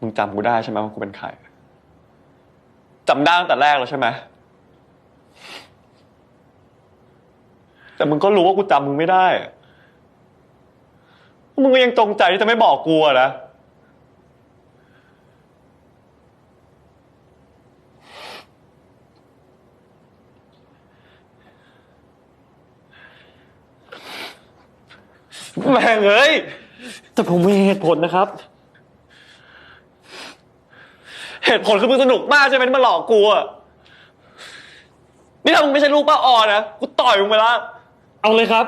มึงจำกูได้ใช่ไหมว่ากูเป็นใครจำได้ตั้งแต่แรกแล้วใช่ไหมแต่มึงก็รู้ว่ากูจำมึงไม่ได้มึงก็ยังจงใจที่จะไม่บอกกูนะแม่งเอ้ยแต่ผมมีเหตุผลนะครับ เหตุผลคือมึงสนุกมากใช่ไหมที่มาหลอกกูอะนี่ถ้ามึงไม่ใช่ลูกป้าออนะกูต่อยมึงไปละเอาเลยครับ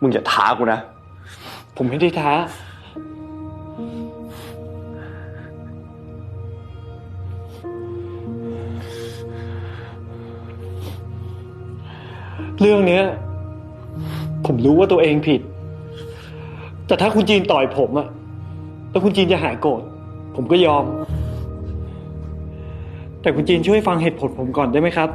มึงอย่าท้ากูนะ ผมไม่ได้ท้า เรื่องเนี้ย ผมรู้ว่าตัวเองผิด แต่ถ้าคุณจีนต่อยผมอะ แล้วคุณจีนจะหายโกรธผมก็ยอม แต่คุณจีนช่วยฟังเหตุผลผมก่อนได้ไหมครับ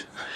เ